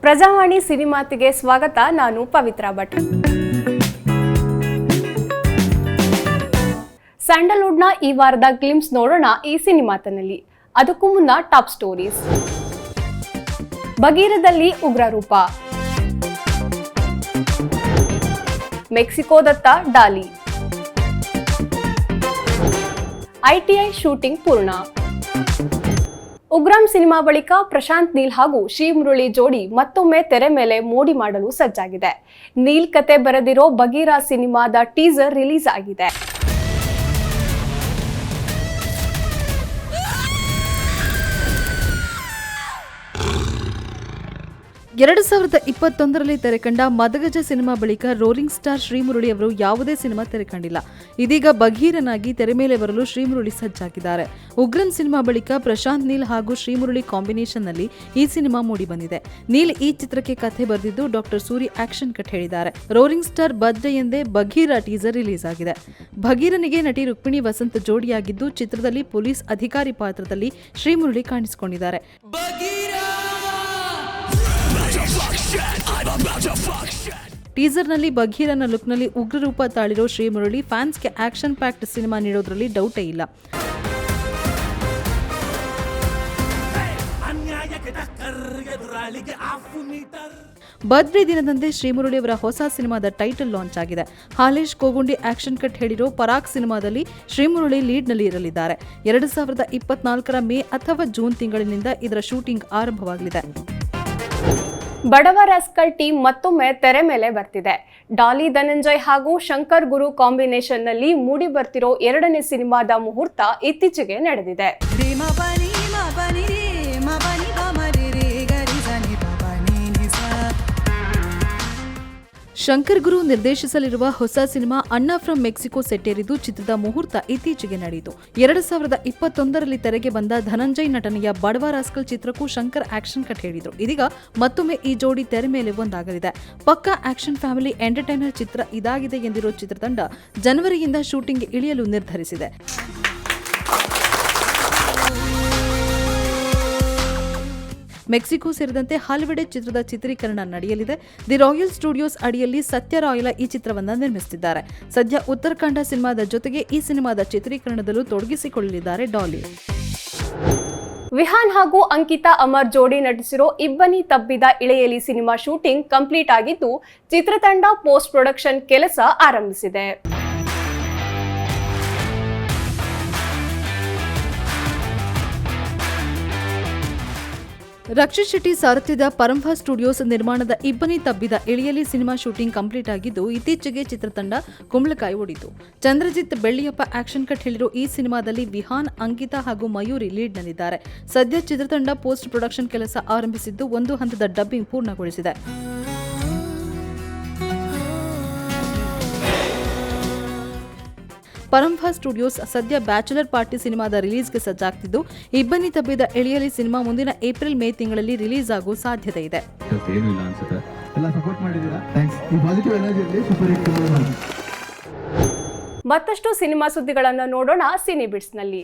ಪ್ರಜಾವಾಣಿ ಸಿನಿಮಾತಿಗೆ ಸ್ವಾಗತ, ನಾನು ಪವಿತ್ರ ಭಟ್. ಸ್ಯಾಂಡಲ್ವುಡ್ನ ಈ ವಾರದ ಗ್ಲಿಮ್ಸ್ ನೋಡೋಣ ಈ ಸಿನಿಮಾತನಲ್ಲಿ. ಅದಕ್ಕೂ ಮುನ್ನ ಟಾಪ್ ಸ್ಟೋರೀಸ್. ಬಗೀರದಲ್ಲಿ ಉಗ್ರ ಮೆಕ್ಸಿಕೋದತ್ತ ಡಾಲಿ. ಐಟಿಐ ಶೂಟಿಂಗ್ ಪೂರ್ಣ. ಉಗ್ರಂ ಸಿನಿಮಾ ಬಳಿಕ ಪ್ರಶಾಂತ್ ನೀಲ್ ಹಾಗೂ ಶ್ರೀ ಮುರಳಿ ಜೋಡಿ ಮತ್ತೊಮ್ಮೆ ತೆರೆ ಮೇಲೆ ಮೋಡಿ ಮಾಡಲು ಸಜ್ಜಾಗಿದೆ. ನೀಲ್ ಕತೆ ಬರೆದಿರೋ ಬಗೀರಾ ಸಿನಿಮಾದ ಟೀಸರ್ ರಿಲೀಸ್ ಆಗಿದೆ. ಎರಡು ಸಾವಿರದ ಇಪ್ಪತ್ತೊಂದರಲ್ಲಿ ತೆರೆಕಂಡ ಮದಗಜ ಸಿನಿಮಾ ಬಳಿಕ ರೋಲಿಂಗ್ ಸ್ಟಾರ್ ಶ್ರೀಮುರಳಿ ಅವರು ಯಾವುದೇ ಸಿನಿಮಾ ತೆರೆಕಂಡಿಲ್ಲ. ಇದೀಗ ಬಗೀರನಾಗಿ ತೆರೆ ಮೇಲೆ ಬರಲು ಶ್ರೀಮುರುಳಿ ಸಜ್ಜಾಗಿದ್ದಾರೆ. ಉಗ್ರನ್ ಸಿನಿಮಾ ಬಳಿಕ ಪ್ರಶಾಂತ್ ನೀಲ್ ಹಾಗೂ ಶ್ರೀಮುರಳಿ ಕಾಂಬಿನೇಷನ್ನಲ್ಲಿ ಈ ಸಿನಿಮಾ ಮೂಡಿಬಂದಿದೆ. ನೀಲ್ ಈ ಚಿತ್ರಕ್ಕೆ ಕಥೆ ಬರೆದಿದ್ದು ಡಾಕ್ಟರ್ ಸೂರಿ ಆಕ್ಷನ್ ಕಟ್ ಹೇಳಿದ್ದಾರೆ. ರೋಲಿಂಗ್ ಸ್ಟಾರ್ ಬರ್ತ್ಡೇ ಎಂದೇ ಬಗೀರ ಟೀಸರ್ ರಿಲೀಸ್ ಆಗಿದೆ. ಭಗೀರನಿಗೆ ನಟಿ ರುಕ್ಮಿಣಿ ವಸಂತ್ ಜೋಡಿಯಾಗಿದ್ದು ಚಿತ್ರದಲ್ಲಿ ಪೊಲೀಸ್ ಅಧಿಕಾರಿ ಪಾತ್ರದಲ್ಲಿ ಶ್ರೀಮುರುಳಿ ಕಾಣಿಸಿಕೊಂಡಿದ್ದಾರೆ. ಟೀಸರ್ನಲ್ಲಿ ಬಘೀರನ ಲುಕ್ನಲ್ಲಿ ಉಗ್ರ ರೂಪ ತಾಳಿರೋ ಶ್ರೀಮುರಳಿ ಫ್ಯಾನ್ಸ್ಗೆ ಆಕ್ಷನ್ ಪ್ಯಾಕ್ಡ್ ಸಿನಿಮಾ ನೀಡೋದ್ರಲ್ಲಿ ಡೌಟೇ ಇಲ್ಲ. ಬದ್ರಿ ದಿನದಂದೇ ಶ್ರೀಮುರಳಿ ಅವರ ಹೊಸ ಸಿನಿಮಾದ ಟೈಟಲ್ ಲಾಂಚ್ ಆಗಿದೆ. ಹಾಲೇಶ್ ಕೋಗುಂಡಿ ಆಕ್ಷನ್ ಕಟ್ ಹೇಳಿರೋ ಪರಾಕ್ ಸಿನಿಮಾದಲ್ಲಿ ಶ್ರೀಮುರಳಿ ಲೀಡ್ನಲ್ಲಿ ಇರಲಿದ್ದಾರೆ. ಎರಡು ಸಾವಿರದ ಇಪ್ಪತ್ನಾಲ್ಕರ ಮೇ ಅಥವಾ ಜೂನ್ ತಿಂಗಳಿನಿಂದ ಇದರ ಶೂಟಿಂಗ್ ಆರಂಭವಾಗಲಿದೆ. ಬಡವ ರಸ್ಕಲ್ ಟೀಮ್ ಮತ್ತೊಮ್ಮೆ ತೆರೆ ಮೇಲೆ ಬರ್ತಿದೆ. ಡಾಲಿ ಧನಂಜಯ್ ಹಾಗೂ ಶಂಕರ್ ಗುರು ಕಾಂಬಿನೇಷನ್ನಲ್ಲಿ ಮೂಡಿ ಬರ್ತಿರೋ ಎರಡನೇ ಸಿನಿಮಾದ ಮುಹೂರ್ತ ಇತ್ತೀಚೆಗೆ ನಡೆದಿದೆ. ಶಂಕರ್ ಗುರು ನಿರ್ದೇಶಿಸಲಿರುವ ಹೊಸ ಸಿನಿಮಾ ಅಣ್ಣ ಫ್ರಮ್ ಮೆಕ್ಸಿಕೋ ಸೆಟ್ಟೇರಿದ್ದು ಚಿತ್ರದ ಮುಹೂರ್ತ ಇತ್ತೀಚೆಗೆ ನಡೆಯಿತು. ಎರಡು ಸಾವಿರದ ಇಪ್ಪತ್ತೊಂದರಲ್ಲಿ ತೆರೆಗೆ ಬಂದ ಧನಂಜಯ್ ನಟನೆಯ ಬಡವ ರಾಸ್ಕಲ್ ಚಿತ್ರಕ್ಕೂ ಶಂಕರ್ ಆಕ್ಷನ್ ಕಟ್ ಹೇಳಿದ್ರು. ಇದೀಗ ಮತ್ತೊಮ್ಮೆ ಈ ಜೋಡಿ ತೆರೆ ಮೇಲೆ ಒಂದಾಗಲಿದೆ. ಪಕ್ಕಾ ಆಕ್ಷನ್ ಫ್ಯಾಮಿಲಿ ಎಂಟರ್ಟೈನರ್ ಚಿತ್ರ ಇದಾಗಿದೆ ಎಂದಿರೋ ಚಿತ್ರತಂಡ ಜನವರಿಯಿಂದ ಶೂಟಿಂಗ್ ಇಳಿಯಲು ನಿರ್ಧರಿಸಿದೆ. ಮೆಕ್ಸಿಕೋ ಸೇರಿದಂತೆ ಹಲವೆಡೆ ಚಿತ್ರದ ಚಿತ್ರೀಕರಣ ನಡೆಯಲಿದೆ. ದಿ ರಾಯಲ್ ಸ್ಟುಡಿಯೋಸ್ ಅಡಿಯಲ್ಲಿ ಸತ್ಯ ರಾಯಲ ಈ ಚಿತ್ರವನ್ನು ನಿರ್ಮಿಸುತ್ತಿದ್ದಾರೆ. ಸದ್ಯ ಉತ್ತರಾಖಂಡ ಸಿನಿಮಾದ ಜೊತೆಗೆ ಈ ಸಿನಿಮಾದ ಚಿತ್ರೀಕರಣದಲ್ಲೂ ತೊಡಗಿಸಿಕೊಳ್ಳಲಿದ್ದಾರೆ ಡಾಲಿ. ವಿಹಾನ್ ಹಾಗೂ ಅಂಕಿತಾ ಅಮರ್ ಜೋಡಿ ನಟಿಸಿರೋ Ibbani Tabbida Ileyali cinema shooting complete ಆಗಿದ್ದು, ಚಿತ್ರತಂಡ ಪೋಸ್ಟ್ ಪ್ರೊಡಕ್ಷನ್ ಕೆಲಸ ಆರಂಭಿಸಿದೆ. ರಕ್ಷಿತ್ ಶೆಟ್ಟಿ ಸಾರಥ್ಯದ ಪರಂಭಾ ಸ್ಟುಡಿಯೋಸ್ ನಿರ್ಮಾಣದ Ibbani Tabbida Ileyali cinema shooting complete ಆಗಿದ್ದು ಇತ್ತೀಚೆಗೆ ಚಿತ್ರತಂಡ ಕುಂಬಳಕಾಯಿ ಓಡಿತು ಚಂದ್ರಜಿತ್ ಬೆಳ್ಳಿಯಪ್ಪ ಆಕ್ಷನ್ ಕಟ್ ಹೇಳಿರೋ ಈ ಸಿನಿಮಾದಲ್ಲಿ ವಿಹಾನ್, ಅಂಕಿತಾ ಹಾಗೂ ಮಯೂರಿ ಲೀಡ್ನಲ್ಲಿದ್ದಾರೆ. ಸದ್ಯ ಚಿತ್ರತಂಡ ಪೋಸ್ಟ್ ಪ್ರೊಡಕ್ಷನ್ ಕೆಲಸ ಆರಂಭಿಸಿದ್ದು ಒಂದು ಹಂತದ ಡಬ್ಬಿಂಗ್ ಪೂರ್ಣಗೊಳಿಸಿದೆ. ಪರಂಭಾ ಸ್ಟುಡಿಯೋಸ್ ಸದ್ಯ ಬ್ಯಾಚುಲರ್ ಪಾರ್ಟಿ ಸಿನಿಮಾದ ರಿಲೀಸ್ಗೆ ಸಜ್ಜಾಗ್ತಿದ್ದು ಇಬ್ಬನಿ ತಬ್ಬಿದ ಎಳೆಯಲಿ ಸಿನಿಮಾ ಮುಂದಿನ ಏಪ್ರಿಲ್ ಮೇ ತಿಂಗಳಲ್ಲಿ ರಿಲೀಸ್ ಆಗೋ ಸಾಧ್ಯತೆ ಇದೆ. ಮತ್ತಷ್ಟು ಸಿನಿಮಾ ಸುದ್ದಿಗಳನ್ನು ನೋಡೋಣ ಸಿನಿಬಿಟ್ಸ್ನಲ್ಲಿ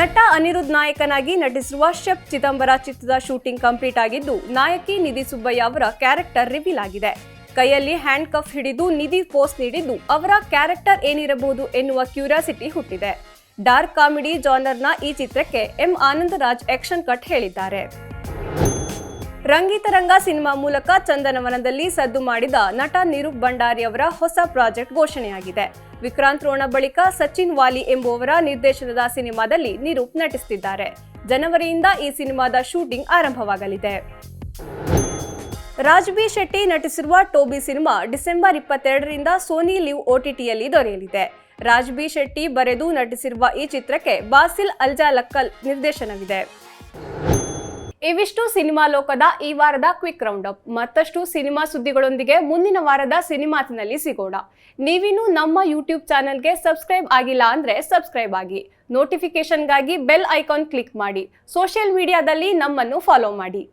ನಟ ಅನಿರುದ್ಧ ನಾಯಕನಾಗಿ ನಟಿಸಿರುವ ಶಬ್ ಚಿದಂಬರ ಚಿತ್ರದ ಶೂಟಿಂಗ್ ಕಂಪ್ಲೀಟ್ ಆಗಿದ್ದು ನಾಯಕಿ ನಿಧಿ ಸುಬ್ಬಯ್ಯ ಅವರ ಕ್ಯಾರೆಕ್ಟರ್ ರಿವೀಲ್ ಆಗಿದೆ. ಕೈಯಲ್ಲಿ ಹ್ಯಾಂಡ್ ಕಫ್ ಹಿಡಿದು ನಿಧಿ ಪೋಸ್ಟ್ ನೀಡಿದ್ದು, ಅವರ ಕ್ಯಾರೆಕ್ಟರ್ ಏನಿರಬಹುದು ಎನ್ನುವ ಕ್ಯೂರಿಯಾಸಿಟಿ ಹುಟ್ಟಿದೆ. ಡಾರ್ಕ್ ಕಾಮಿಡಿ ಜಾನರ್ನ ಈ ಚಿತ್ರಕ್ಕೆ ಎಂ. ಆನಂದರಾಜ್ ಆಕ್ಷನ್ ಕಟ್ ಹೇಳಿದ್ದಾರೆ. ರಂಗಿತರಂಗ ಸಿನಿಮಾ ಮೂಲಕ ಚಂದನವನದಲ್ಲಿ ಸದ್ದು ಮಾಡಿದ ನಟ ನಿರೂಪ್ ಭಂಡಾರಿ ಅವರ ಹೊಸ ಪ್ರಾಜೆಕ್ಟ್ ಘೋಷಣೆಯಾಗಿದೆ. ವಿಕ್ರಾಂತ್ ರೋಣ ಬಳಿಕ ಸಚಿನ್ ವಾಲಿ ಎಂಬುವವರ ನಿರ್ದೇಶನದ ಸಿನಿಮಾದಲ್ಲಿ ನಿರೂಪ್ ನಟಿಸುತ್ತಿದ್ದಾರೆ ಜನವರಿಯಿಂದ ಈ ಸಿನಿಮಾದ ಶೂಟಿಂಗ್ ಆರಂಭವಾಗಲಿದೆ. ರಾಜ್ ಬಿ ಶೆಟ್ಟಿ ನಟಿಸಿರುವ ಟೋಬಿ ಸಿನಿಮಾ ಡಿಸೆಂಬರ್ ಇಪ್ಪತ್ತೆರಡರಿಂದ ಸೋನಿ ಲಿವ್ ಓಟಿಟಿಯಲ್ಲಿ ದೊರೆಯಲಿದೆ. ರಾಜ್ ಬಿ ಶೆಟ್ಟಿ ಬರೆದು ನಟಿಸಿರುವ ಈ ಚಿತ್ರಕ್ಕೆ ಬಾಸಿಲ್ ಅಲ್ಜಾ ಲಕ್ಕಲ್ ನಿರ್ದೇಶನವಿದೆ. ಇವಿಷ್ಟು ಸಿನಿಮಾ ಲೋಕದ ಈ ವಾರದ ಕ್ವಿಕ್ ರೌಂಡ್ ಅಪ್. ಮತ್ತಷ್ಟು ಸಿನಿಮಾ ಸುದ್ದಿಗಳೊಂದಿಗೆ ಮುಂದಿನ ವಾರದ ಸಿನಿಮಾತಿನಲ್ಲಿ ಸಿಗೋಣ. ನೀವಿನ್ನೂ ನಮ್ಮ ಯೂಟ್ಯೂಬ್ ಚಾನೆಲ್ಗೆ ಸಬ್ಸ್ಕ್ರೈಬ್ ಆಗಿಲ್ಲ ಅಂದ್ರೆ ಸಬ್ಸ್ಕ್ರೈಬ್ ಆಗಿ. ನೋಟಿಫಿಕೇಶನ್ಗಾಗಿ ಬೆಲ್ ಐಕಾನ್ ಕ್ಲಿಕ್ ಮಾಡಿ. ಸೋಷಿಯಲ್ ಮೀಡಿಯಾದಲ್ಲಿ ನಮ್ಮನ್ನು ಫಾಲೋ ಮಾಡಿ.